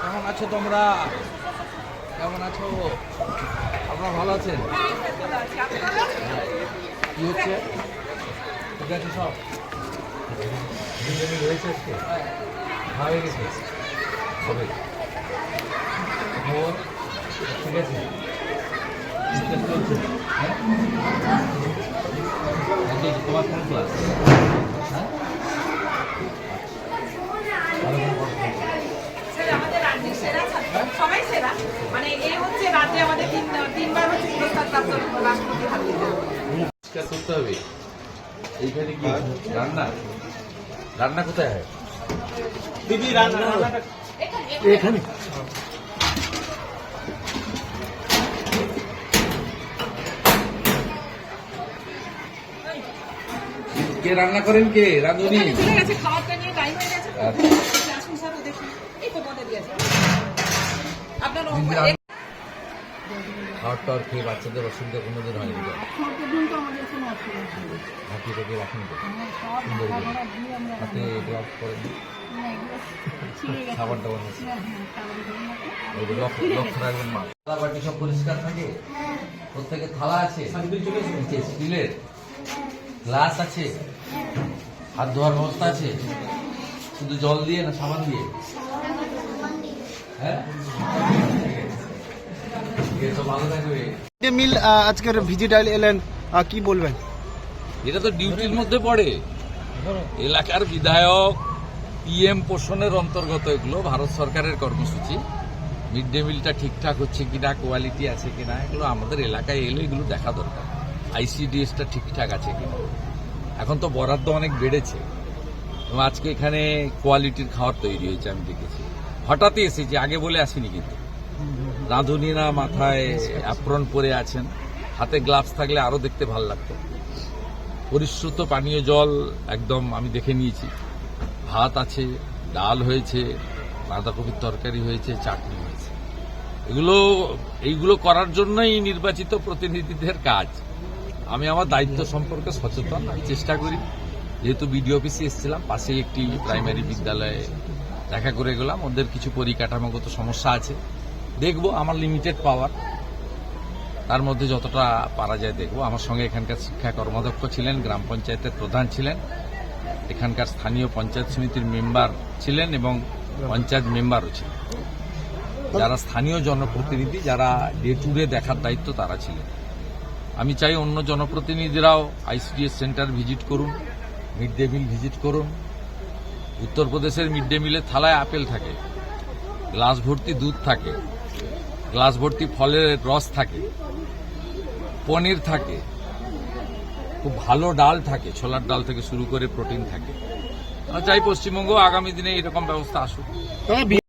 কেমন আছো তোমরা? কেমন আছো? আপনারা ভালো আছেন? কি হচ্ছে? ঠিক আছে সব? হয়েছে হয়ে খবর ঠিক আছে। হ্যাঁ? তোমার কোন ক্লাস হ্যাঁ ভালো করে পড়াশোনা করো। সেরা আমাদের রাজ্যের সেরা ছাত্র সবাই সেরা। মানে এই হচ্ছে রাজ্যে আমাদের তিন তিনবার হচ্ছে পুরস্কার প্রাপ্ত রাষ্ট্রপতি হাত। করতে হবে। এইখানে কি রান্না? রান্না কোথায় হয়? এখানে কে রান্না করেন কে? রাঁধুনি? খাবারটা নিয়ে টাইম হয়ে গেছে। খাওয়ার টাওয়ার খেয়ে বাচ্চাদের অসুবিধা কোনোদিন হয়নি হাতি টাকি রাখেন সুন্দর হাতে করেন খাবার দাবার নিচ্ছে ওই যে লক্ষ্য লক্ষ্য রাখবেন মা। থালা বাটি সব পরিষ্কার থাকে? প্রত্যেকে থালা আছে? স্টিলের। গ্লাস আছে? হাত ধোয়ার ব্যবস্থা আছে? শুধু জল দিয়ে না সাবান দিয়ে। হ্যাঁ? মিল আজকের ভিজিট এলেন কি বলবেন? এটা তো ডিউটির মধ্যে পড়ে। এলাকার বিধায়ক পিএম পোষণের অন্তর্গত এগুলো ভারত সরকারের কর্মসূচি। মিড ডে মিলটা ঠিকঠাক হচ্ছে কিনা কোয়ালিটি আছে কিনা এগুলো আমাদের এলাকায় এলে এগুলো দেখা দরকার। আইসিডিএসটা ঠিকঠাক আছে কিনা। এখন তো বরাদ্দ অনেক বেড়েছে। এবং আজকে এখানে কোয়ালিটির খাবার তৈরি হয়েছে আমি দেখেছি। হঠাৎই এসেছি আগে বলে আসিনি কিন্তু। রাঁধুনিরা মাথায় অ্যাপ্রন পরে আছেন। হাতে গ্লাভস থাকলে আরও দেখতে ভালো লাগত। পরিশ্রুত পানীয় জল একদম আমি দেখে নিয়েছি। ভাত আছে, ডাল হয়েছে, বাঁধাকপির তরকারি হয়েছে, চাটনি হয়েছে। এগুলো, এইগুলো করার জন্যই নির্বাচিত প্রতিনিধিদের কাজ। আমি আমার দায়িত্ব সম্পর্কে সচেতন, আমি চেষ্টা করি। যেহেতু বিডিও অফিসে এসেছিলাম, পাশেই একটি প্রাইমারি বিদ্যালয়ে দেখা করে গেলাম। ওদের কিছু পরিকাঠামোগত সমস্যা আছে। দেখব আমার লিমিটেড পাওয়ার তার মধ্যে যতটা পারা যায় দেখব। আমার সঙ্গে এখানকার শিক্ষা কর্মাধ্যক্ষ ছিলেন, গ্রাম পঞ্চায়েতের প্রধান ছিলেন, এখানকার স্থানীয় পঞ্চায়েত সমিতির মেম্বার ছিলেন এবং পঞ্চায়েত মেম্বারও ছিলেন। যারা স্থানীয় জনপ্রতিনিধি, যারা ডে টু ডে দেখার দায়িত্ব তারা ছিলেন। আমি চাই অন্য জনপ্রতিনিধিরাও আইসিডিএস সেন্টার ভিজিট করুন মিড ডে মিল ভিজিট করুন। উত্তরপ্রদেশের মিড ডে মিলে থালায় আপেল থাকে, গ্লাস ভর্তি দুধ থাকে গ্লাস ভর্তি ফলের রস থাকে, পনির থাকে, খুব ভালো ডাল থাকে, ছোলার ডাল থেকে শুরু করে প্রোটিন থাকে। চাই পশ্চিমবঙ্গ আগামী দিনে এরকম ব্যবস্থা আসুক।